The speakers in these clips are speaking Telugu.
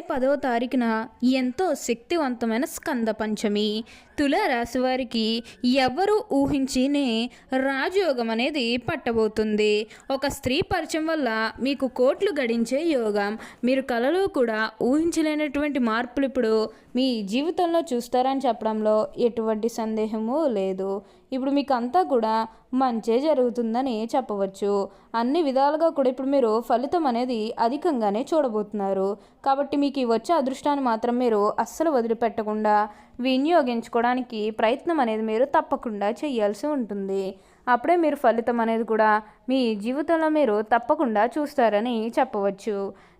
పదవ తారీఖున ఎంతో శక్తివంతమైన స్కంద పంచమి. తులారాశివారికి వారికి ఎవరు ఊహించినే రాజయోగం అనేది పట్టబోతుంది. ఒక స్త్రీ పరిచయం వల్ల మీకు కోట్లు గడించే యోగం. మీరు కలలో కూడా ఊహించలేనటువంటి మార్పులు ఇప్పుడు మీ జీవితంలో చూస్తారని చెప్పడంలో ఎటువంటి సందేహము లేదు. ఇప్పుడు మీకు అంతా కూడా మంచే జరుగుతుందని చెప్పవచ్చు. అన్ని విధాలుగా కూడా ఇప్పుడు మీరు ఫలితం అనేది అధికంగానే చూడబోతున్నారు. కాబట్టి మీకు ఈ వచ్చే అదృష్టాన్ని మాత్రం మీరు అస్సలు వదిలిపెట్టకుండా వినియోగించుకోవడానికి ప్రయత్నం అనేది మీరు తప్పకుండా చేయాల్సి ఉంటుంది. అప్పుడే మీరు ఫలితం అనేది కూడా మీ జీవితంలో మీరు తప్పకుండా చూస్తారని చెప్పవచ్చు.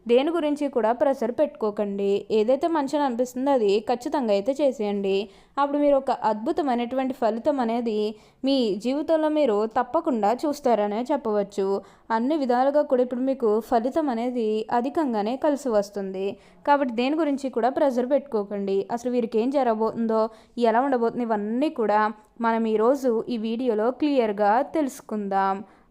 దేని గురించి కూడా ప్రెషర్ పెట్టుకోకండి. ఏదైతే మంచిగా అనిపిస్తుందో అది ఖచ్చితంగా అయితే చేసేయండి. అప్పుడు మీరు ఒక అద్భుతమైనటువంటి ఫలితం అనేది మీ జీవితంలో మీరు తప్పకుండా చూస్తారనే చెప్పవచ్చు. అన్ని విధాలుగా కూడా ఇప్పుడు మీకు ఫలితం అనేది అధికంగానే కలిసి వస్తుంది. కాబట్టి దేని గురించి కూడా ప్రెషర్ పెట్టుకోకండి. అసలు వీరికి ఏం జరగబోతుందో ఎలా ఉండబోతుంది ఇవన్నీ కూడా మనం ఈరోజు ఈ వీడియోలో క్లియర్గా తెలుసుకుందాం.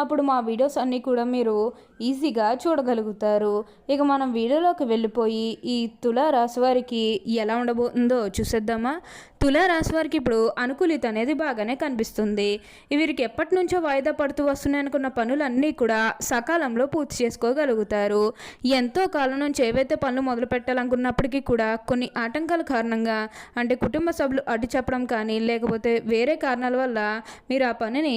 అప్పుడు మా వీడియోస్ అన్నీ కూడా మీరు ఈజీగా చూడగలుగుతారు. ఇక మనం వీడియోలోకి వెళ్ళిపోయి ఈ తుల రాశి వారికి ఎలా ఉండబోతుందో చూసేద్దామా? తుల రాశి వారికి ఇప్పుడు అనుకూలిత అనేది బాగానే కనిపిస్తుంది. వీరికి ఎప్పటి నుంచో వాయిదా పడుతూ వస్తున్నాయి అనుకున్న పనులన్నీ కూడా సకాలంలో పూర్తి చేసుకోగలుగుతారు. ఎంతో కాలం నుంచి ఏవైతే పనులు మొదలు పెట్టాలనుకున్నప్పటికీ కూడా కొన్ని ఆటంకాల కారణంగా అంటే కుటుంబ సభ్యులు అడ్డు చెప్పడం కానీ లేకపోతే వేరే కారణాల వల్ల మీరు ఆ పనిని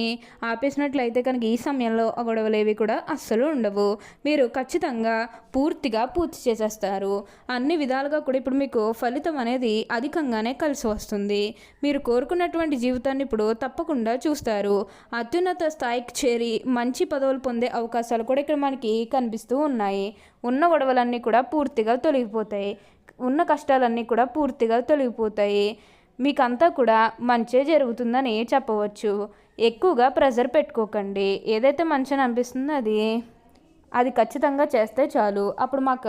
ఆపేసినట్లయితే కనుక ఈ సమయంలో ఆ గొడవలేవి కూడా అస్సలు ఉండవు. మీరు ఖచ్చితంగా పూర్తిగా పూర్తి చేసేస్తారు. అన్ని విధాలుగా కూడా ఇప్పుడు మీకు ఫలితం అనేది అధికంగానే కలిసి వస్తుంది. మీరు కోరుకున్నటువంటి జీవితాన్ని ఇప్పుడు తప్పకుండా చూస్తారు. అత్యున్నత స్థాయికి చేరి మంచి పదవులు పొందే అవకాశాలు కూడా ఇక్కడ మనకి కనిపిస్తూ ఉన్నాయి. ఉన్న గొడవలన్నీ కూడా పూర్తిగా తొలగిపోతాయి. ఉన్న కష్టాలన్నీ కూడా పూర్తిగా తొలగిపోతాయి. మీకంతా కూడా మంచే జరుగుతుందని చెప్పవచ్చు. ఎక్కువగా ప్రెజర్ పెట్టుకోకండి. ఏదైతే మంచిని అనిపిస్తుందో అది అది ఖచ్చితంగా చేస్తే చాలు. అప్పుడు మాకు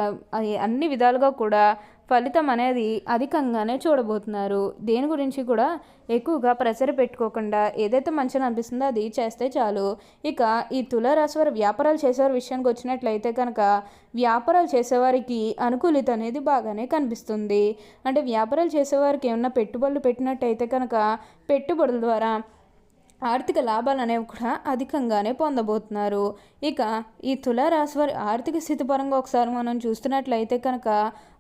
అన్ని విధాలుగా కూడా ఫలితం అనేది అధికంగానే చూడబోతున్నారు. దేని గురించి కూడా ఎక్కువగా ప్రెషర్ పెట్టుకోకుండా ఏదైతే మంచిగా అనిపిస్తుందో అది చేస్తే చాలు. ఇక ఈ తులారాశివారి వ్యాపారాలు చేసేవారి విషయానికి వచ్చినట్లయితే కనుక వ్యాపారాలు చేసేవారికి అనుకూలిత అనేది బాగానే కనిపిస్తుంది. అంటే వ్యాపారాలు చేసేవారికి ఏమన్నా పెట్టుబడులు పెట్టినట్టయితే కనుక పెట్టుబడుల ద్వారా ఆర్థిక లాభాలు అనేవి కూడా అధికంగానే పొందబోతున్నారు. ఇక ఈ తులారాశి వారి ఆర్థిక స్థితి పరంగా ఒకసారి మనం చూస్తున్నట్లయితే కనుక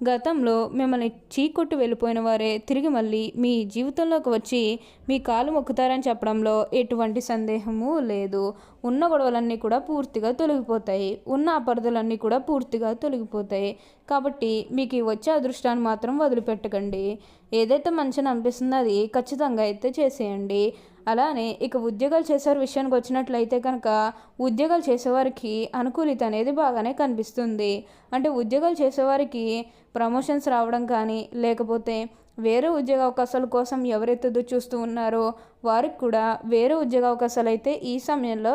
గతంలో మిమ్మల్ని చీకొట్టు వెళ్ళిపోయిన వారే తిరిగి మళ్ళీ మీ జీవితంలోకి వచ్చి మీ కాలు మొక్కుతారని చెప్పడంలో ఎటువంటి సందేహము లేదు. ఉన్న గొడవలన్నీ కూడా పూర్తిగా తొలగిపోతాయి. ఉన్న అపరదలన్నీ కూడా పూర్తిగా తొలగిపోతాయి. కాబట్టి మీకు వచ్చే అదృష్టాన్ని మాత్రం వదిలిపెట్టకండి. ఏదైతే మంచిని అనిపిస్తుందో అది ఖచ్చితంగా అయితే చేసేయండి. అలానే ఇక ఉద్యోగాలు చేసేవారి విషయానికి వచ్చినట్లయితే కనుక ఉద్యోగాలు చేసేవారికి అనుకూలిత అనేది బాగానే కనిపిస్తుంది. అంటే ఉద్యోగాలు చేసేవారికి ప్రమోషన్స్ రావడం కానీ లేకపోతే వేరే ఉద్యోగ అవకాశాల కోసం ఎవరైతే చూస్తూ ఉన్నారో వారికి కూడా వేరే ఉద్యోగ అవకాశాలు అయితే ఈ సమయంలో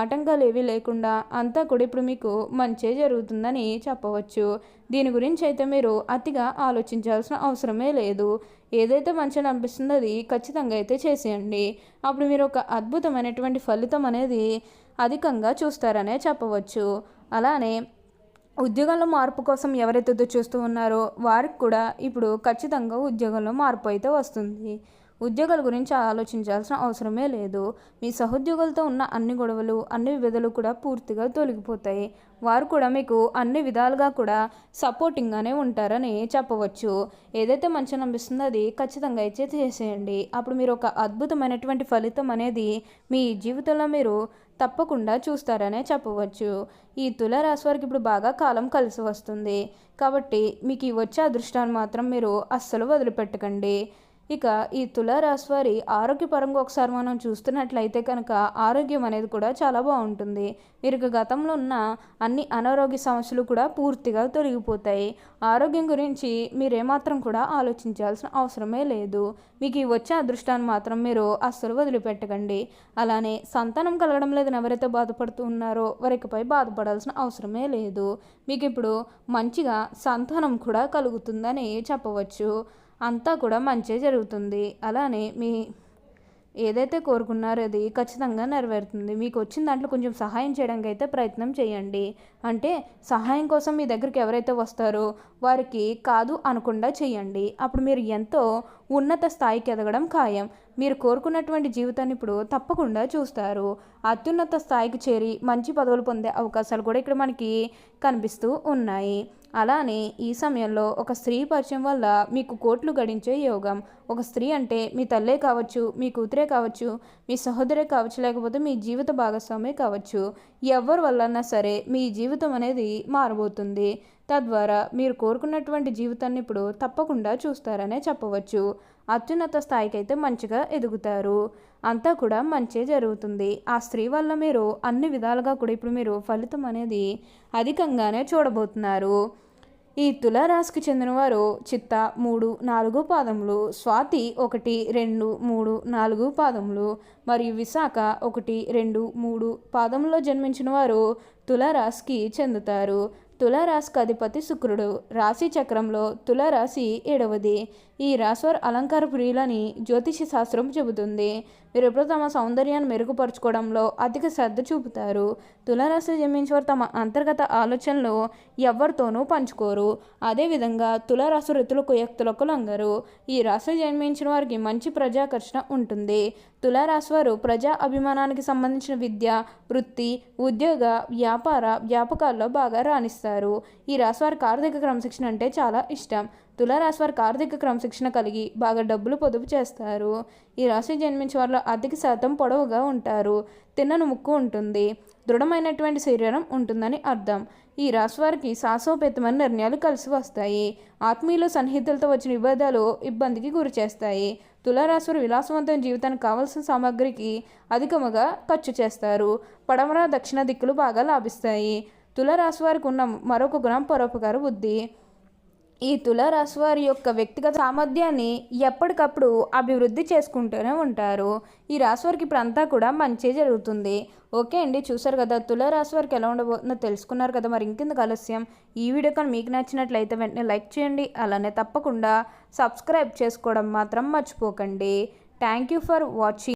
ఆటంకాలు ఏవి లేకుండా అంతా కూడా ఇప్పుడు మీకు మంచే జరుగుతుందని చెప్పవచ్చు. దీని గురించి అయితే మీరు అతిగా ఆలోచించాల్సిన అవసరమే లేదు. ఏదైతే మంచిగా అనిపిస్తుందో అది ఖచ్చితంగా అయితే చేసేయండి. అప్పుడు మీరు ఒక అద్భుతమైనటువంటి ఫలితం అనేది అధికంగా చూస్తారనే చెప్పవచ్చు. అలానే ఉద్యోగంలో మార్పు కోసం ఎవరైతే చూస్తూ ఉన్నారో వారికి కూడా ఇప్పుడు ఖచ్చితంగా ఉద్యోగంలో మార్పు అయితే వస్తుంది. ఉద్యోగాల గురించి ఆలోచించాల్సిన అవసరమే లేదు. మీ సహోద్యోగులతో ఉన్న అన్ని గొడవలు అన్ని విధులు కూడా పూర్తిగా తొలగిపోతాయి. వారు కూడా మీకు అన్ని విధాలుగా కూడా సపోర్టింగ్గానే ఉంటారని చెప్పవచ్చు. ఏదైతే మంచి అనిపిస్తుందో అది ఖచ్చితంగా అయితే చేసేయండి. అప్పుడు మీరు ఒక అద్భుతమైనటువంటి ఫలితం అనేది మీ జీవితంలో మీరు తప్పకుండా చూస్తారనే చెప్పవచ్చు. ఈ తులారాశి వారికి ఇప్పుడు బాగా కాలం కలిసి వస్తుంది. కాబట్టి మీకు ఈ వచ్చే అదృష్టాన్ని మాత్రం మీరు అస్సలు వదిలిపెట్టకండి. ఇక ఈ తులారాశి వారి ఆరోగ్యపరంగా ఒకసారి మనం చూస్తున్నట్లయితే కనుక ఆరోగ్యం అనేది కూడా చాలా బాగుంటుంది. వీరికి గతంలో ఉన్న అన్ని అనారోగ్య సమస్యలు కూడా పూర్తిగా తొలగిపోతాయి. ఆరోగ్యం గురించి మీరేమాత్రం కూడా ఆలోచించాల్సిన అవసరమే లేదు. మీకు ఈ వచ్చే అదృష్టాన్ని మాత్రం మీరు అస్సలు వదిలిపెట్టకండి. అలానే సంతానం కలగడం లేదని ఎవరైతే బాధపడుతూ ఉన్నారో వారికిపై బాధపడాల్సిన అవసరమే లేదు. మీకు ఇప్పుడు మంచిగా సంతానం కూడా కలుగుతుందని చెప్పవచ్చు. అంతా కూడా మంచి జరుగుతుంది. అలానే మీ ఏదైతే కోరుకున్నారో అది ఖచ్చితంగా నెరవేరుతుంది. మీకు వచ్చిన దాంట్లో కొంచెం సహాయం చేయడానికి అయితే ప్రయత్నం చేయండి. అంటే సహాయం కోసం మీ దగ్గరికి ఎవరైతే వస్తారో వారికి కాదు అనకుండా చేయండి. అప్పుడు మీరు ఎంతో ఉన్నత స్థాయికి ఎదగడం ఖాయం. మీరు కోరుకున్నటువంటి జీవితాన్ని ఇప్పుడు తప్పకుండా చూస్తారు. అత్యున్నత స్థాయికి చేరి మంచి పదవులు పొందే అవకాశాలు కూడా ఇక్కడ మనకి కనిపిస్తూ ఉన్నాయి. అలానే ఈ సమయంలో ఒక స్త్రీ పరిచయం వల్ల మీకు కోట్లు గడించే యోగం. ఒక స్త్రీ అంటే మీ తల్లే కావచ్చు మీ కూతురే కావచ్చు మీ సహోదరే కావచ్చు లేకపోతే మీ జీవిత భాగస్వామి కావచ్చు. ఎవరి వల్లన్నా సరే మీ జీవితం అనేది మారబోతుంది. తద్వారా మీరు కోరుకున్నటువంటి జీవితాన్ని ఇప్పుడు తప్పకుండా చూస్తారనే చెప్పవచ్చు. అత్యున్నత స్థాయికి అయితే మంచిగా ఎదుగుతారు. అంతా కూడా మంచి జరుగుతుంది. ఆ స్త్రీ వల్ల మీరు అన్ని విధాలుగా కూడా ఇప్పుడు మీరు ఫలితం అనేది అధికంగానే చూడబోతున్నారు. ఈ తులారాశికి చెందినవారు చిత్త మూడు నాలుగు పాదములు స్వాతి ఒకటి రెండు మూడు నాలుగు పాదములు మరియు విశాఖ ఒకటి రెండు మూడు పాదంలో జన్మించిన వారు తులారాశికి చెందుతారు. తులారాశికి అధిపతి శుక్రుడు. రాశి చక్రంలో తులారాశి ఏడవది. ఈ రాశివారు అలంకార ప్రియులని జ్యోతిష శాస్త్రం చెబుతుంది. వీరు ఎప్పుడు తమ సౌందర్యాన్ని మెరుగుపరచుకోవడంలో అధిక శ్రద్ధ చూపుతారు. తులారాశి జన్మించేవారు తమ అంతర్గత ఆలోచనలు ఎవరితోనూ పంచుకోరు. అదేవిధంగా తులారాశి రుతులకు వ్యక్తులకు లొంగరు. ఈ రాశి జన్మించిన వారికి మంచి ప్రజాకర్షణ ఉంటుంది. తులారాశి వారు ప్రజా అభిమానానికి సంబంధించిన విద్య వృత్తి ఉద్యోగ వ్యాపార వ్యాపకాల్లో బాగా రాణిస్తారు. ఈ రాశి వారికి ఆర్థిక క్రమశిక్షణ అంటే చాలా ఇష్టం. తులారాశి వారికి ఆర్థిక క్రమశిక్షణ కలిగి బాగా డబ్బులు పొదుపు చేస్తారు. ఈ రాశి జన్మించే వారిలో అధిక శాతం పొడవుగా ఉంటారు. తిన్నను ముక్కు ఉంటుంది. దృఢమైనటువంటి శరీరం ఉంటుందని అర్థం. ఈ రాశి వారికి సాహసోపేతమైన నిర్ణయాలు కలిసి వస్తాయి. ఆత్మీయులు సన్నిహితులతో వచ్చిన విభేదాలు ఇబ్బందికి గురి చేస్తాయి. తులారాశివారు విలాసవంతమైన జీవితానికి కావలసిన సామాగ్రికి అధికముగా ఖర్చు చేస్తారు. పడమర దక్షిణ దిక్కులు బాగా లాభిస్తాయి. తులారాశి వారికి ఉన్న మరొక గుణం పరోపకార బుద్ధి. ఈ తులారాశి వారి యొక్క వ్యక్తిగత సామర్థ్యాన్ని ఎప్పటికప్పుడు అభివృద్ధి చేసుకుంటూనే ఉంటారు. ఈ రాశి వారికి ఇప్పుడు అంతా కూడా మంచి జరుగుతుంది. ఓకే అండి చూసారు కదా తులారాశి వారికి ఎలా ఉండబోతుందో తెలుసుకున్నారు కదా. మరి ఇంకెందుకు ఆలస్యం? ఈ వీడియో కానీ మీకు నచ్చినట్లయితే వెంటనే లైక్ చేయండి. అలానే తప్పకుండా సబ్స్క్రైబ్ చేసుకోవడం మాత్రం మర్చిపోకండి. Thank you for watching.